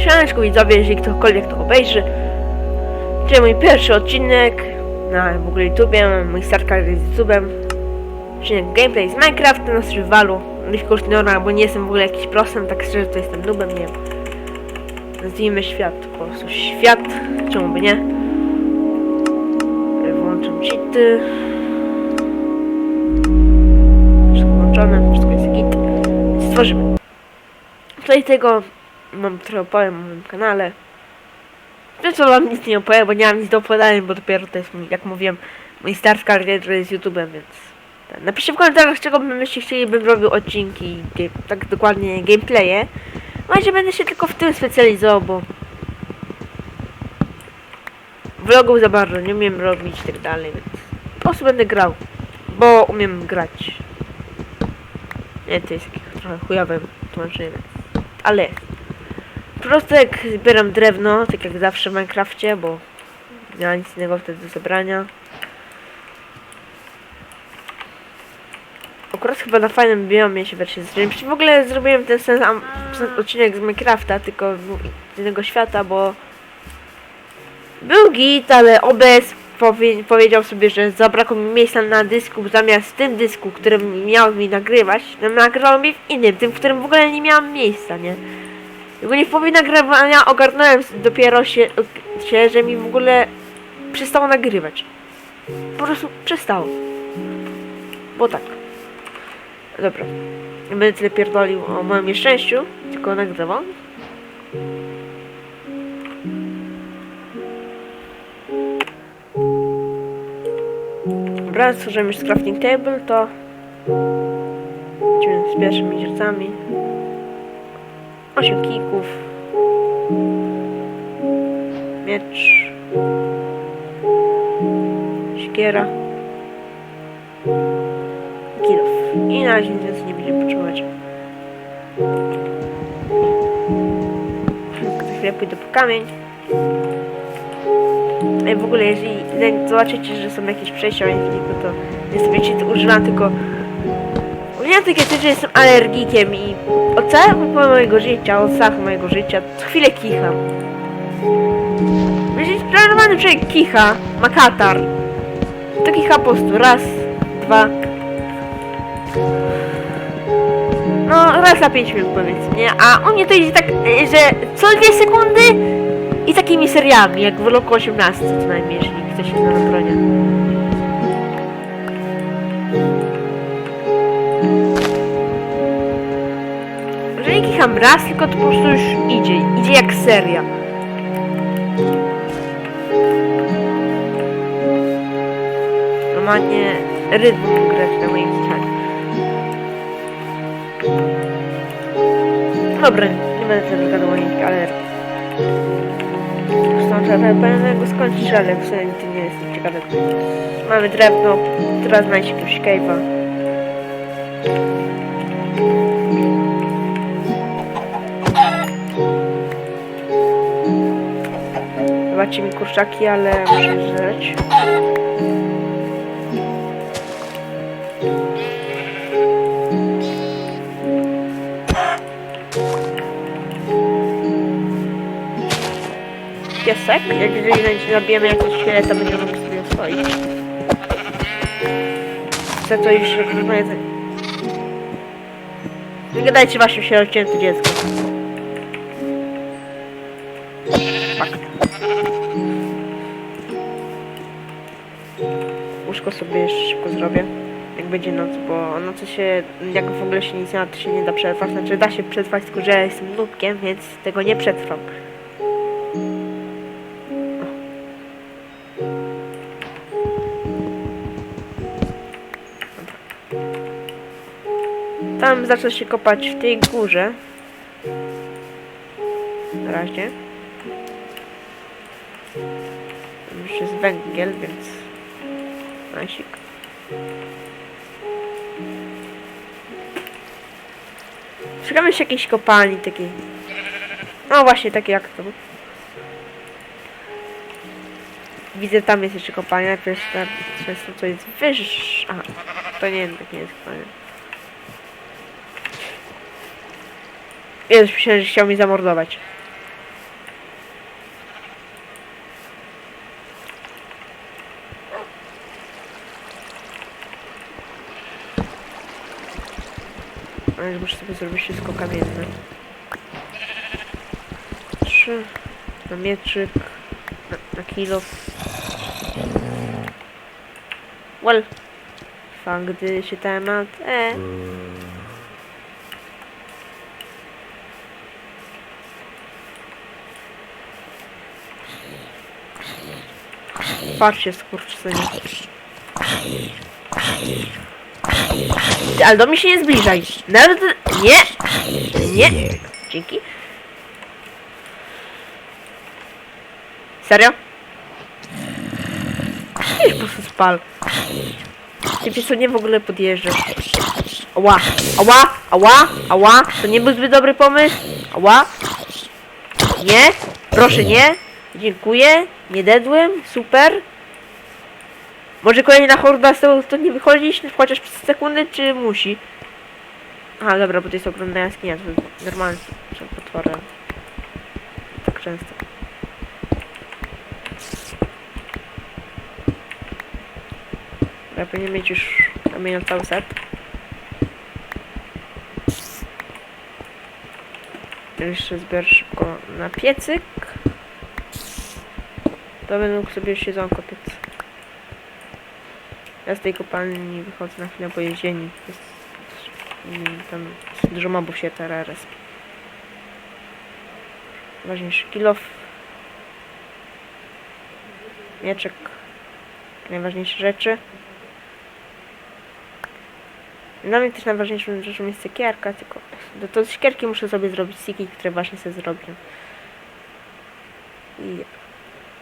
Siemaneczku widzowie, jeżeli ktokolwiek to obejrzy. Czyli mój pierwszy odcinek na w ogóle YouTubie, mój start kariery z YouTubem. Odcinek gameplay z Minecraft na survivalu. Dość kosztowna, bo nie jestem w ogóle jakiś prosem, tak szczerze to jestem nubem, nie wiem. Nazwijmy świat, po prostu świat, czemu by nie. Włączam cheaty. Wszystko włączone, wszystko jest git. Stworzymy. Tutaj tego mam trochę opowiem o moim kanale. Co wam nic nie opowiem, bo nie mam nic do opowiadania, bo dopiero to jest, jak mówiłem, mój start kariery z YouTube'em, więc... ten. Napiszcie w komentarzach, czego byście chcieli, bym robił odcinki, tak dokładnie gameplaye. Może będę się tylko w tym specjalizował, bo... Vlogów za bardzo nie umiem robić i tak dalej, więc... Po prostu będę grał, bo umiem grać. Nie, to jest trochę chujowe tłumaczenie. Ale jest. Po prostu jak zbieram drewno, tak jak zawsze w Minecrafcie, bo nie ma nic innego wtedy do zebrania. Akurat chyba na fajnym biomie się wreszcie zrobiłem. W ogóle zrobiłem ten sam sam odcinek z Minecrafta, tylko z innego świata, bo był git, ale OBS powie, powiedział sobie, że zabrakło mi miejsca na dysku, zamiast tym dysku, którym miał mi nagrywać, nagrywał mi w innym, tym, w którym w ogóle nie miałam miejsca, nie? W połowie nagrywania ogarnąłem dopiero się, się, że mi w ogóle przestało nagrywać. Po prostu przestało. Bo tak. Dobra. Będę tyle pierdolił o moim nieszczęściu, tylko nagrywam. Dobra, stworzyłem już crafting table, to lecimy z pierwszymi ziercami. 8 kików. Miecz. Siekiera. Kilof. I na razie nic więcej nie będziemy potrzebować. Za chwilę pójdę po kamień. No i w ogóle jeżeli zobaczycie, że są jakieś przejścia w to nie sobie cheat używam, tylko Coś, że jestem alergikiem i od całego mojego życia, od całego mojego życia, co chwilę kicham. Jeżeli planowany człowiek kicha, ma katar, to kicha po prostu raz, dwa. No, raz na 5 minut powiedzmy? A u mnie to idzie tak, że co dwie sekundy i takimi seriami, jak w roku 18 co najmniej, jeżeli ktoś się na bronie. Że kicham raz, tylko to po prostu już idzie. Idzie jak seria. Normalnie rytm grać na moim stanie. Dobra, nie będę teraz gadał o ale... Zresztą trzeba pewnego skończyć, ale w sumie tym nie jestem ciekawy. Mamy drewno, teraz znaleźć jakiegoś cave'a. Zobaczcie mi kurczaki, ale muszę żreć. Piesek, jak jeżeli zabijemy jakieś szkieleta, będziemy mógł sobie oswoić. Chcę to już rozmawiać. Wygadajcie właśnie się odcięte dziecko. Jak w ogóle się nic nie ma, to się nie da przetrwać. Znaczy da się przetrwać, tylko że ja jestem nubkiem, więc tego nie przetrwam. Tam zacznę się kopać w tej górze. Na razie. Tam Już jest węgiel, więc... Nasik. Szukamy się jakiejś kopalni takiej. No właśnie, takie jak to. Widzę tam jest jeszcze kopalnia, najpierw często to jest wyższ. Aha, to nie tak nie jest kopalnia. Jezus, myślałem, że chciał mi zamordować. Więc muszę sobie zrobić wszystko kamienne. Trzy. Na mieczyk. Na, na kilo. Well. Fangdy się temat. E. Patrzcie, skurczysynie. Ty, Ale do mnie się nie zbliżaj. Nawet... Nie! Nie! Dzięki. Serio? Idź po prostu spal. Ty wiesz co, nie w ogóle podjeżdżasz. Ała, ała, ała, ała. To nie był zbyt dobry pomysł. Ała. Nie, proszę nie. Dziękuję. Nie dedłem. Super. Może kolejna horda z to nie wychodzić chociaż przez sekundę, czy musi? Aha, dobra, bo to jest ogromna jaskinia, to normalnie są potwory. Tak często. Dobra, powinien mieć już kamienia cały set. Jeszcze zbiorę szybko na piecyk. To będę mógł sobie siedzonko piec. Ja z tej kopalni wychodzę na chwilę jeździeni. Jest, mm, tam dużo mobów się teraz. Ważniejszy kilof. Mieczek. Najważniejsze rzeczy. Dla mnie też najważniejszą rzeczą jest cukierka, tylko do to z muszę sobie zrobić siki, które właśnie sobie zrobię. I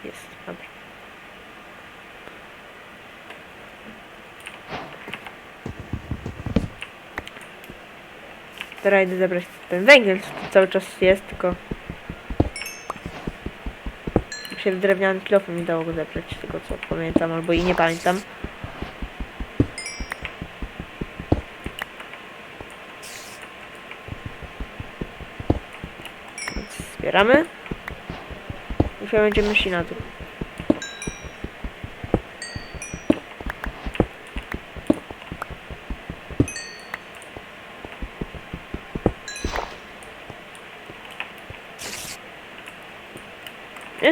jest, dobra. Teraz idę zebrać ten węgiel, co cały czas jest, tylko się drewnianym kilofem mi dało go zebrać, z tego co pamiętam, albo i nie pamiętam. Więc zbieramy. I będziemy szli na dół.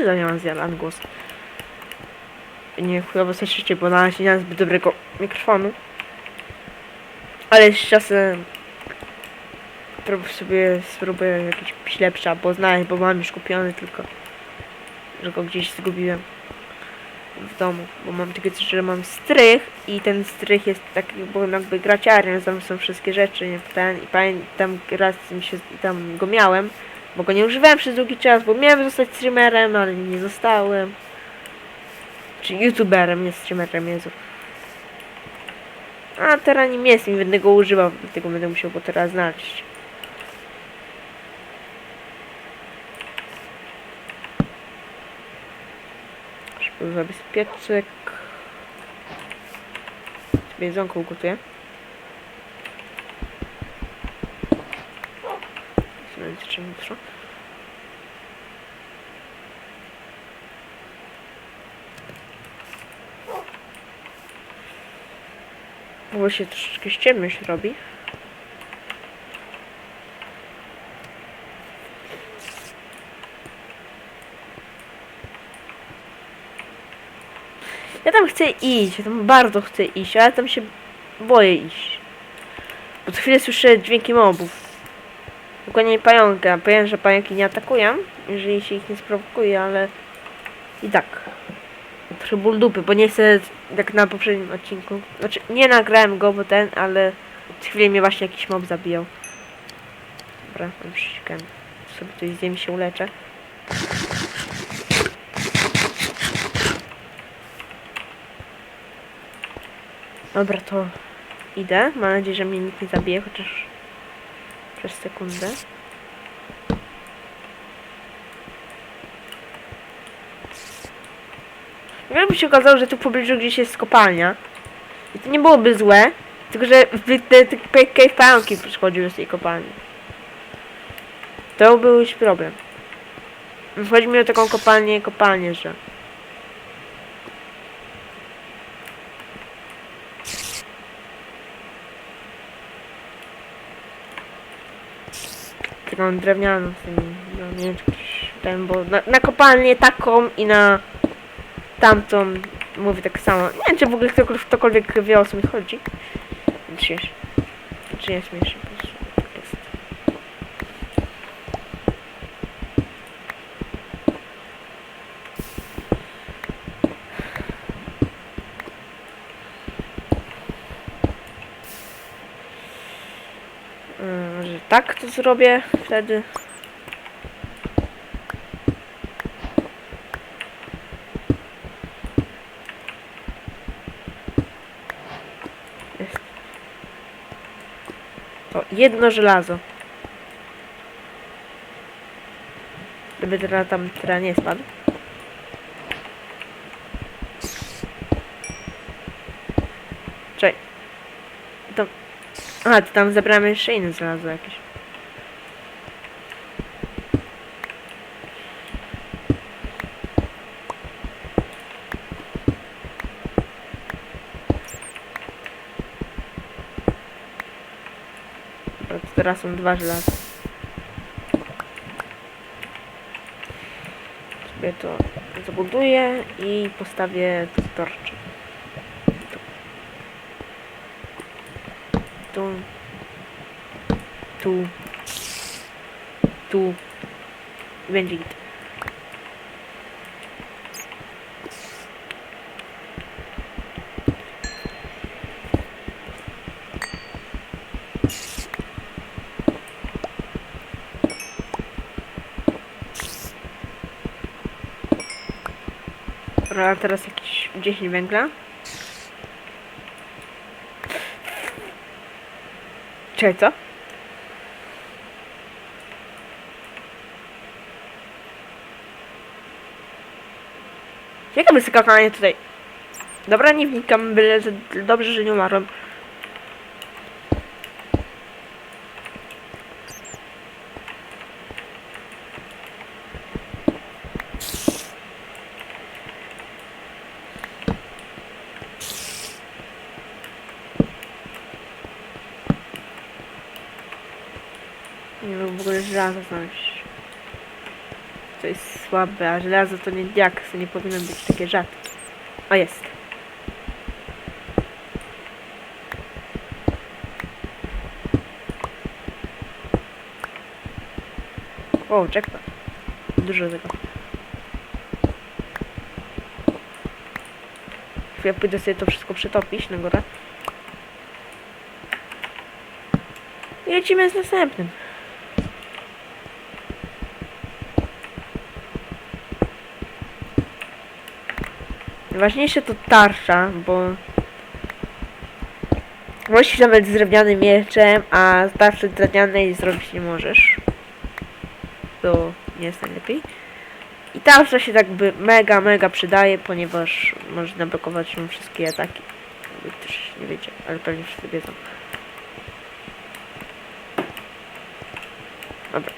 Za nie mam zjadł głos. Nie chujowo słyszycie, bo na razie nie mam zbyt dobrego mikrofonu. Ale z czasem próbuję sobie spróbuję jakiś lepszy albo znaleźć, bo mam już kupiony tylko że go gdzieś zgubiłem w domu, bo mam takie coś, że mam strych i ten strych jest taki, bo jakby graciarem, tam są wszystkie rzeczy, nie, ten, i pamiętam raz mi się, tam go miałem, bo go nie używałem przez długi czas, bo miałem zostać streamerem, ale nie zostałem. Czy youtuberem, nie streamerem, Jezu. A teraz nim jest, nie będę go używał, dlatego będę musiał go teraz znaleźć. Piecyk. Sobie jedzonko ugotuję. Czym wyszło. Bo się troszeczkę ściemność robi. Ja tam chcę iść, ja tam bardzo chcę iść, ale tam się boję iść. Bo co chwilę słyszę dźwięki mobów. Dokładnie pająka. Powiem, że pająki nie atakują, jeżeli się ich nie sprowokuje, ale i tak. Trochę ból dupy, bo nie chcę, jak na poprzednim odcinku. Znaczy, nie nagrałem go, bo ten, ale chwilę mnie właśnie jakiś mob zabijał. Dobra, mam przyciskam. Sobie coś zjem się uleczę. Dobra, to idę. Mam nadzieję, że mnie nikt nie zabije, chociaż przez sekundę. Gdyby się okazało, że tu w pobliżu gdzieś jest kopalnia, i to nie byłoby złe, tylko że te, te, pająki przychodziły z tej kopalni. To był już problem. Chodzi mi o taką kopalnię, kopalnię, że... taką drewnianą z tymi, no nie wiem, ten, bo na, na kopalnię taką i na tamtą mówię tak samo. Nie wiem, czy w ogóle ktokolwiek, wie o co mi chodzi. Śmiesz. Czy nie śmieszne, po prostu tak jest. Mm, że tak to zrobię wtedy. Jest. To jedno żelazo. Gdyby teraz tam teraz nie spadł. Czekaj. To... Aha, to tam zebramy jeszcze inne żelazo jakieś. Dobra, to teraz są dwa żelaza. Sobie to zabuduję i postawię tu torcze. Tu. Tu. Tu. I Będzie git. Dobra, teraz jakieś 10 węgla. Czekaj, co? Jaka wyskakanie tutaj? Dobra, nie wnikam, byle dobrze, że nie umarłem. Nie wiem w znaleźć. To jest słabe, a żelazo to nie diaksy, nie powinno być takie rzadkie. O, jest. O, jackpot. Dużo tego. Ja pójdę sobie to wszystko przetopić na górę. I lecimy z następnym. Najważniejsze to tarcza, bo możesz nawet drewnianym mieczem, a z tarczy drewnianej zrobić nie możesz. To nie jest najlepiej. I tarcza się tak by mega, mega przydaje, ponieważ można blokować ją wszystkie ataki. Też nie wiecie, ale pewnie wszyscy wiedzą. Dobra.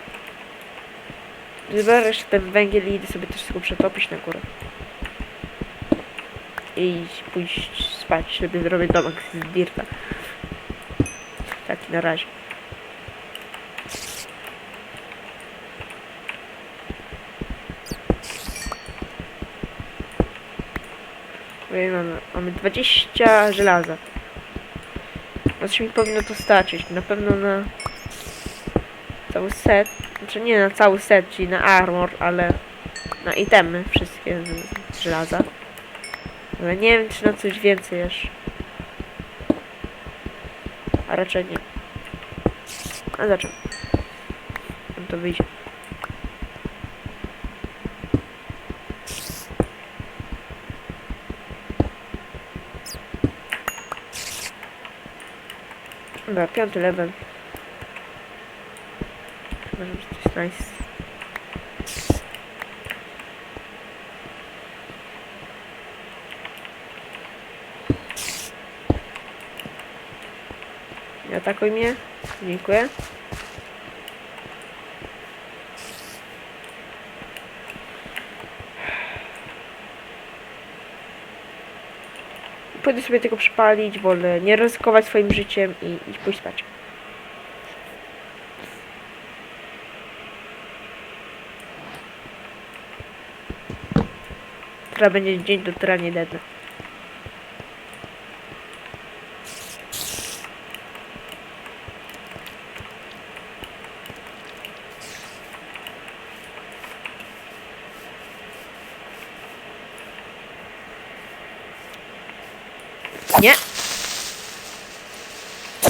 Zbiorę ten węgiel i idę sobie też tylko przetopić na górę i pójść spać, żeby zrobić domek z dirta. Taki na razie. Mamy, mamy 20 żelaza. Znaczy mi powinno to starczyć. Na pewno na cały set. Znaczy nie na cały set, czyli na armor, ale na itemy wszystkie z żelaza. Ale nie wiem, czy na coś więcej jeszcze. A raczej nie. A zaczem. Tam to wyjdzie. Dobra, piąty level. Może coś nice. atakuj mnie. Dziękuję. Pójdę sobie tego przypalić, wolę nie ryzykować swoim życiem i, i pójść spać. Teraz będzie dzień do tyranie deadna.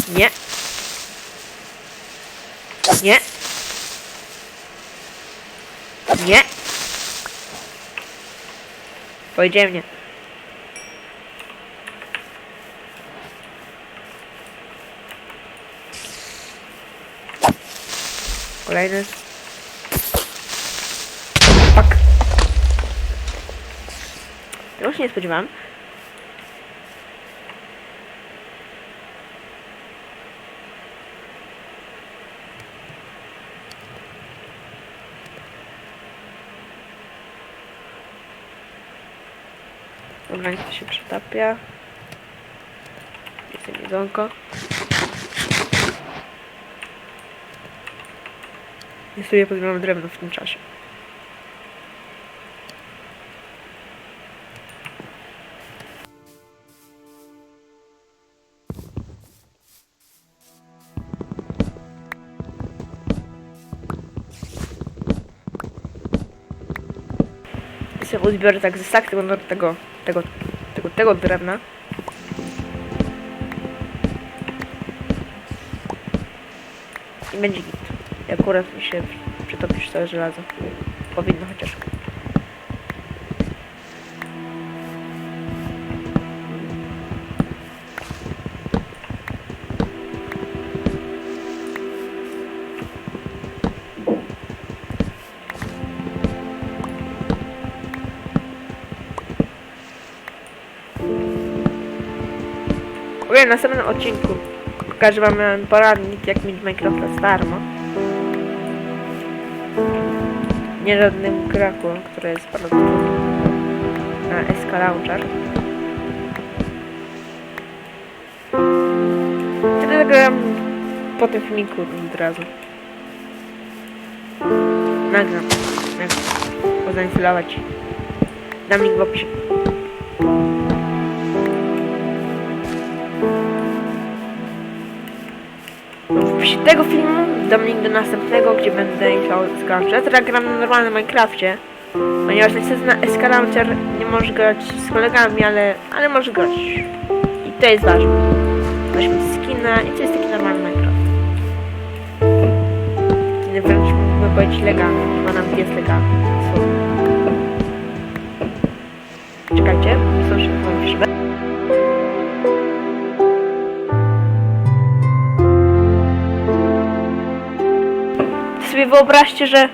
Nie. Nie. Nie. Powiedziałem nie. Kolejny. Fuck. Tego się nie spodziewałam. Dobra, to się przytapia. Jest jedzonko. I sobie pozbieram drewno w tym czasie. Sobie zbiorę tak ze sak tego, tego, tego, tego, tego drewna. I będzie git. I akurat mi się przytopisz całe żelazo. Powinno chociaż. Ogóle w następnym odcinku pokażę wam e, poradnik jak mieć Minecrafta darmo. Nie żadnym kraku, który jest bardzo na SK Launcher. Telegram po tym filmiku od razu. Nagram. Nagram. Bo zainstalować. Dam link w opisie. Opisie tego filmu dam link do następnego, gdzie będę Escalauncher. Ja teraz gram na normalnym Minecrafcie, ponieważ niestety na Escalauncher nie możesz grać z kolegami, ale, ale możesz grać. I to jest ważne. Mieć skina i to jest taki normalny Minecraft. Kiedy wręcz mógłbym powiedzieć legalny, bo nam jest legalny. Wyobraźcie, że...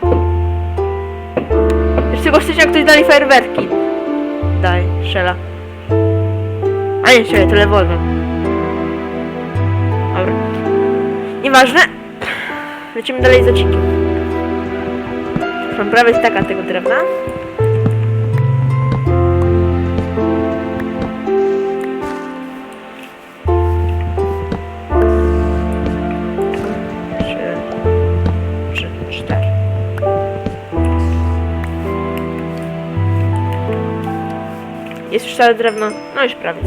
Jeszcze tego jak ktoś dalej fajerwerki. Daj, strzela. A nie, strzela, to rewolwer. Dobra. Nieważne. Lecimy dalej z odcinkiem. Mam prawie staka tego drewna. Całe drewno, no już prawie.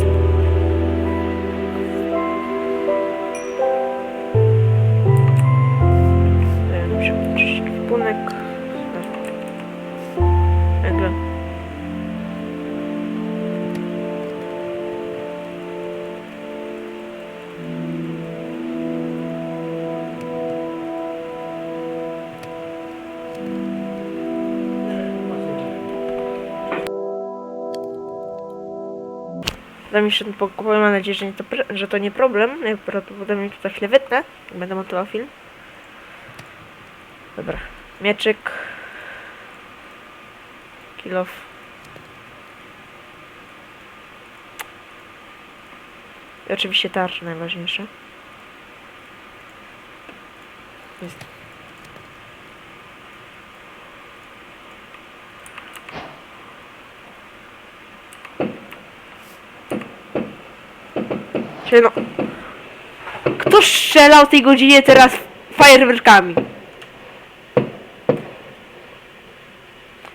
Ten pokój, mam nadzieję, że, nie to, że to nie problem. Najprawdopodobniej to za chwilę wytnę, będę montował film. Dobra, mieczyk. Kilof. I oczywiście tarcza najważniejsze. Jest. Czyli no... Kto strzela o tej godzinie teraz fajerwerkami?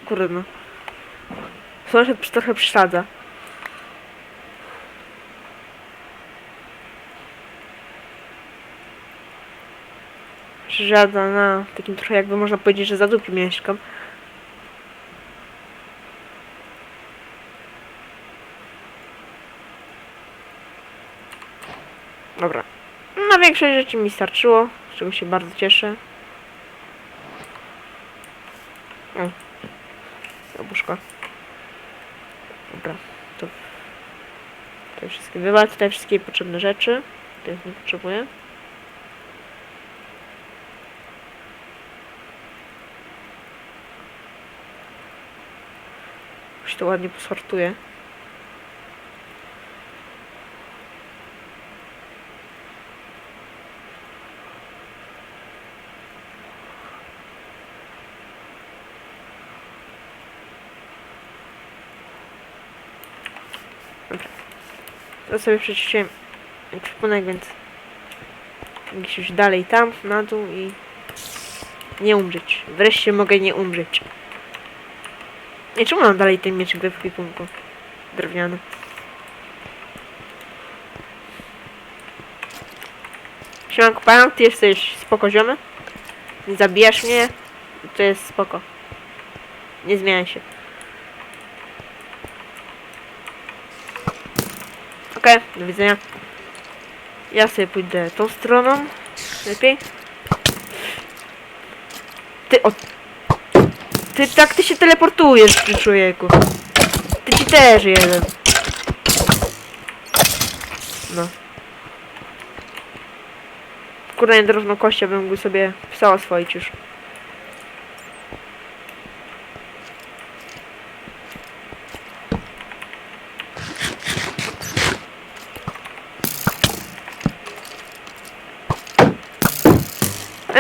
Kurde no. Trochę, trochę przesadza. Przeszadza na takim trochę jakby można powiedzieć, że za dupie mieszkam. Dobra. Na większość rzeczy mi starczyło, z czego się bardzo cieszę. O. Jabłuszko. Dobra, to... Tutaj wszystkie wywal, tutaj wszystkie potrzebne rzeczy. Tych nie potrzebuję. Już to ładnie posortuję. To sobie przeczyściłem ekwipunek, więc gdzieś już dalej tam, na dół i nie umrzeć. Wreszcie mogę nie umrzeć. I czemu mam dalej ten miecz w ekwipunku? Drewniany. Siemanko, pan, ty jesteś spoko ziomy? Nie zabijasz mnie? To jest spoko. Nie zmieniaj się. Okej, do widzenia. Ja sobie pójdę tą stroną. Lepiej. Ty, o... Ty, tak ty się teleportujesz, ty człowieku. Ty ci też jeden. No. Kurde, drobną kością bym mógł sobie psa oswoić już.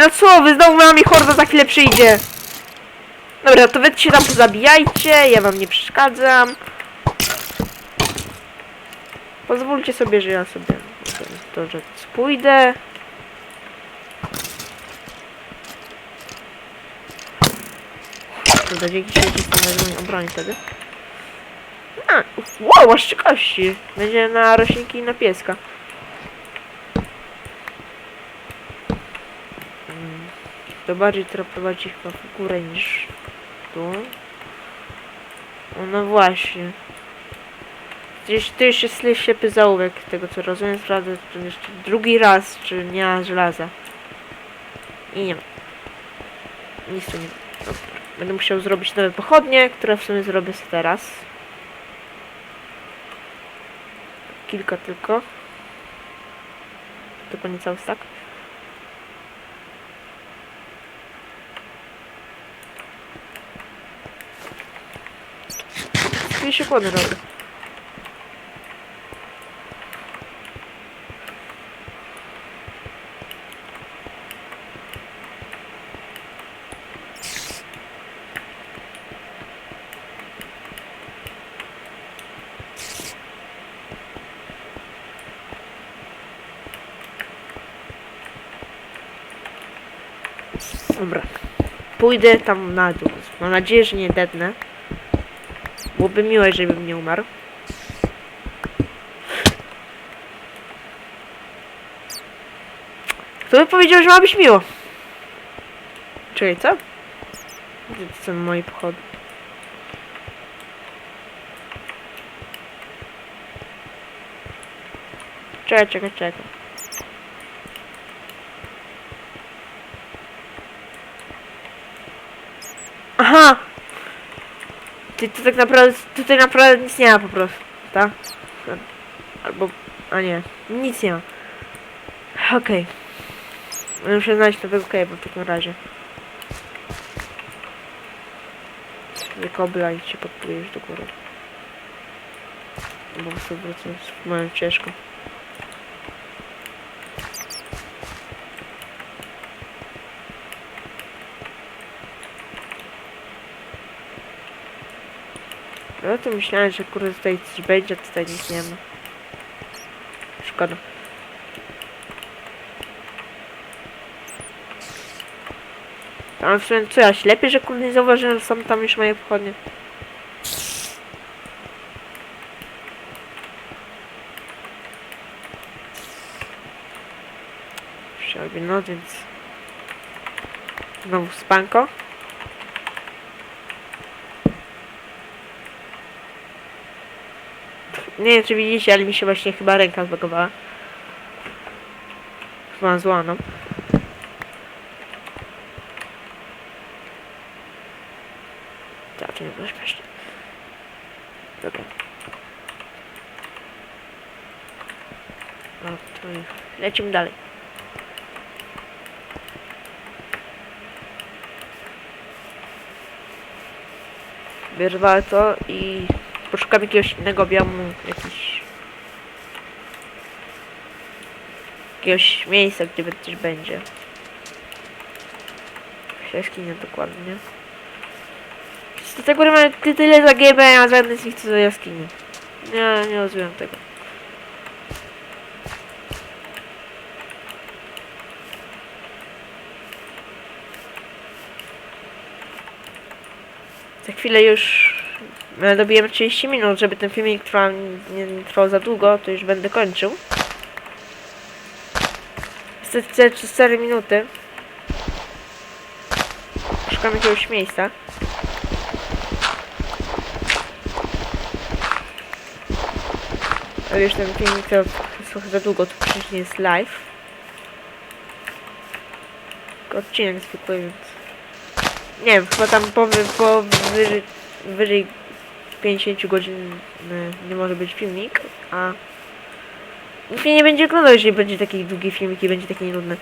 No co wy, znowu nami horda za chwilę przyjdzie. Dobra, to wy się tam zabijajcie, ja wam nie przeszkadzam. Pozwólcie sobie, że ja sobie to, że pójdę. To dzięki jestem na obronie wtedy. A, wow, aż kości. Będzie na roślinki i na pieska. To bardziej to prowadzi chyba w górę niż tu. No właśnie. Gdzieś tu już jest ślepy zaułek, tego co rozumiem, sprawdzę to jeszcze drugi raz, czy nie ma żelaza. I nie ma. Nic tu nie ma. Dobra. Będę musiał zrobić nowe pochodnie, które w sumie zrobię sobie teraz. Kilka tylko. Tylko nie cały stak. Dwie się chłody robię. Dobra. Pójdę tam na dół. Mam nadzieję, że nie dednę. Byłoby miłe, żebym nie umarł. Kto by powiedział, że ma być miło? Czekaj, co? Gdzie to są moje pochody? Czekaj, czekaj, czekaj. Aha! Ty, to tak naprawdę, tutaj naprawdę nic nie ma po prostu, tak? Albo, a nie, nic nie ma. Okej. Okay. Muszę znaleźć nowego cave'a w takim razie. Sobie kobla i się podpłyjesz do góry. Bo sobie wrócę z moją No to myślałem, że kurde tutaj coś będzie, a tutaj nic nie ma. Szkoda. Tam w sumie co ja ślepię, że kurde nie zauważyłem, że są tam już moje pochodnie. Przerwie, no więc... Znowu spanko. Nie wiem czy widzicie, ale mi się właśnie chyba ręka zbagowała. Chyba złamaną. Tak, to nie było śmieszne. Dobra. No, to lecimy dalej. Wyrwę to i poszukam jakiegoś innego biomu, jakiś... Jakiegoś miejsca, gdzie coś będzie. Jaskinia dokładnie. Z tego mamy ty tyle za GB, a żadny z nich co do jaskini. Nie, nie rozumiem tego. Za chwilę już e, dobijemy 30 minut, żeby ten filmik trwał, nie, trwał za długo, to już będę kończył. Niestety 4 minuty. Szukam jakiegoś miejsca. Ale już ten filmik to trochę za długo, to przecież nie jest live. Tylko odcinek zwykły, więc... Nie wiem, chyba tam po, po wyżej, wyżej 50 godzin y, nie może być filmik, a... Nikt nie będzie oglądał, jeżeli będzie taki długi filmik i będzie taki nudny.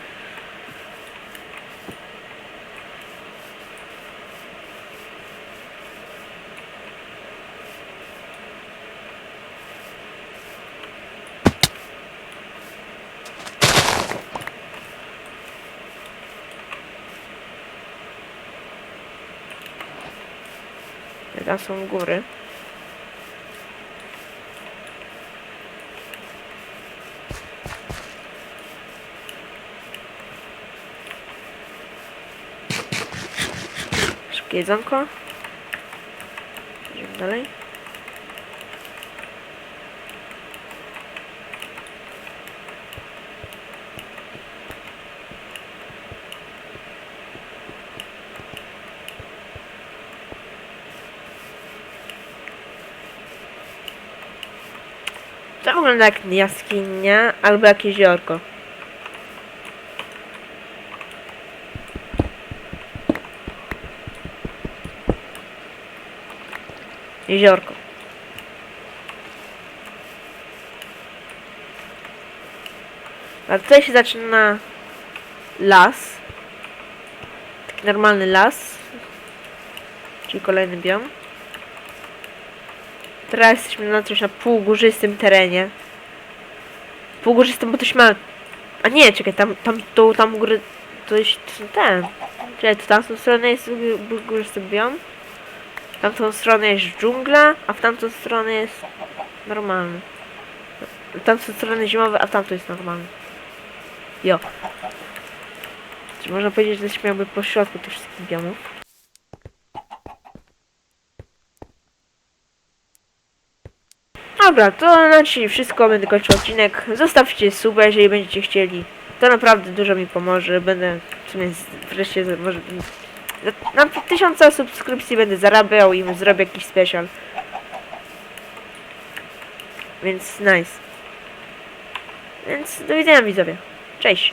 Tam są góry. Szybkie jedzonko. Idziemy dalej. Wygląda jak jaskinia albo jakieś jeziorko. Jeziorko. A tutaj się zaczyna las. Taki normalny las. Czyli kolejny biom. Teraz jesteśmy na coś na półgórzystym terenie. Półgórzystym, bo to się ma... A nie, czekaj, tam, tam, to, tam u góry... Jest ten... Czekaj, to tamtą stronę jest górzysty biom. W tamtą stronę jest dżungla, a w tamtą stronę jest normalny. W tamtą stronę zimowy, a w tamtą jest normalny. Jo. Czy można powiedzieć, że jesteśmy jakby po środku tych wszystkich biomów. Dobra, to na dzisiaj wszystko, będę kończył odcinek. Zostawcie suba, jeżeli będziecie chcieli. To naprawdę dużo mi pomoże. Będę w sumie wreszcie może na tysiąca subskrypcji będę zarabiał i zrobię jakiś special. Więc nice. Więc do widzenia widzowie. Cześć.